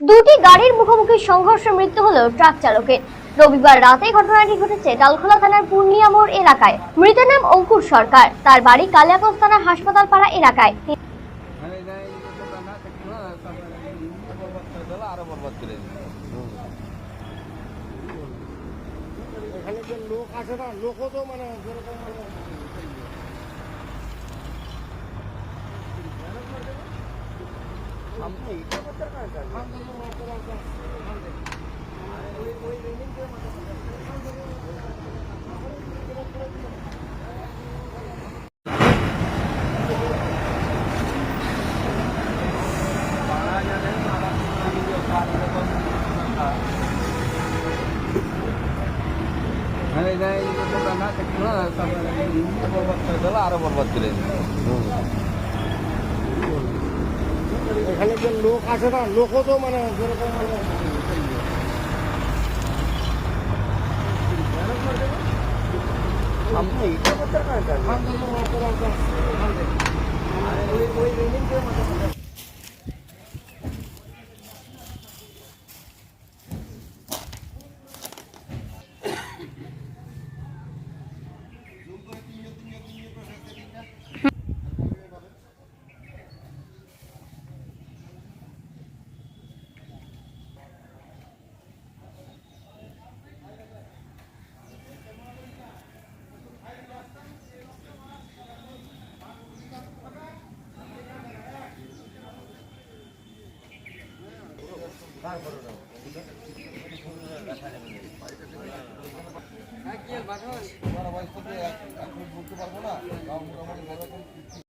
দুটি গাড়ির মুখোমুখি সংঘর্ষে মৃত্যু হলো ট্রাক চালকের। রবিবার রাতে ঘটনাটি ঘটেছে ডালখোলা থানার পূর্ণিয়া মোড় এলাকায়। মৃতের নাম অঙ্কুর সরকার। তার বাড়ি কালিয়াগঞ্জ থানার হাসপাতাল পাড়া এলাকায় লোক আছে না তো মানে যেরকম মানে মানে এটা এই কথা না থাকলে না, তারপরে এই বরবাদ করে দিলো, আরও বরবাদ করে দিলো। এখানে যে লোক আছে না লোকও তো মানে যেরকম মানে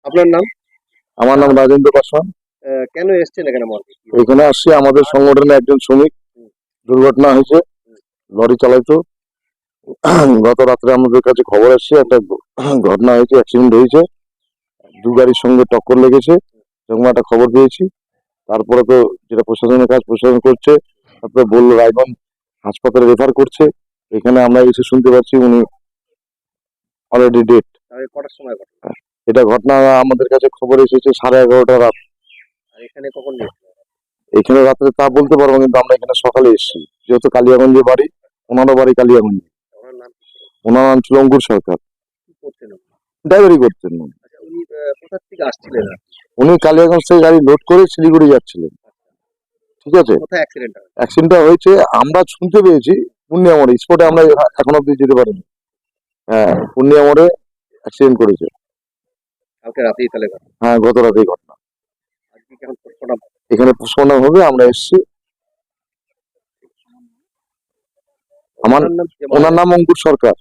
আপনার নাম? আমার নাম রাজেন্দ্র পাসওয়ান কেন এসছেন এখানে এখানে আসছি আমাদের সংগঠনে একজন শ্রমিক। দুর্ঘটনা হয়েছে লরি চালাইতো। গত রাত্রে আমাদের কাছে খবর আসছে একটা ঘটনা হয়েছে অ্যাক্সিডেন্ট হয়েছে। দু গাড়ির সঙ্গে টক্কর লেগেছে এরকম একটা খবর পেয়েছি। তারপরে তো যেটা প্রশাসনের কাজ প্রশাসন করছে তারপরে বলল রায়গঞ্জ হাসপাতালে রেফার করছে। এখানে আমরা এসে শুনতে পাচ্ছি উনি অলরেডি ডেট কটার সময় এটা ঘটনা আমাদের কাছে খবর এসেছে সাড়ে এগারোটা রাত। এখানে কখন এখানে রাত্রে তা বলতে পারব কিন্তু আমরা এখানে সকালে এসেছি। যেহেতু কালিয়াগঞ্জে বাড়ি ওনারও বাড়ি কালিয়াগঞ্জে। ওনার নাম ছিল? অঙ্কুর সরকার। ড্রাইভারি করতেন। আচ্ছা কোথা থেকে আসছিলেন? উনি কালিয়াগঞ্জ থেকে গাড়ি লোড করে শিলিগুড়ি যাচ্ছিলেন। ঠিক আছে? অ্যাক্সিডেন্ট অ্যাক্সিডেন্টটা হয়েছে আমরা শুনতে পেয়েছি পূর্ণিয়া মোড়ে স্পটে আমরা এখন অব্দি যেতে পারিনি। হ্যাঁ পূর্ণিয়া মোড়ে অ্যাক্সিডেন্ট করেছে। কালকে রাতেই তাহলে হ্যাঁ গত রাতে এই ঘটনা এখানে পোস্টমর্টম হবে? আমরা এসেছি। আমার ওনার নাম অঙ্কুর সরকার।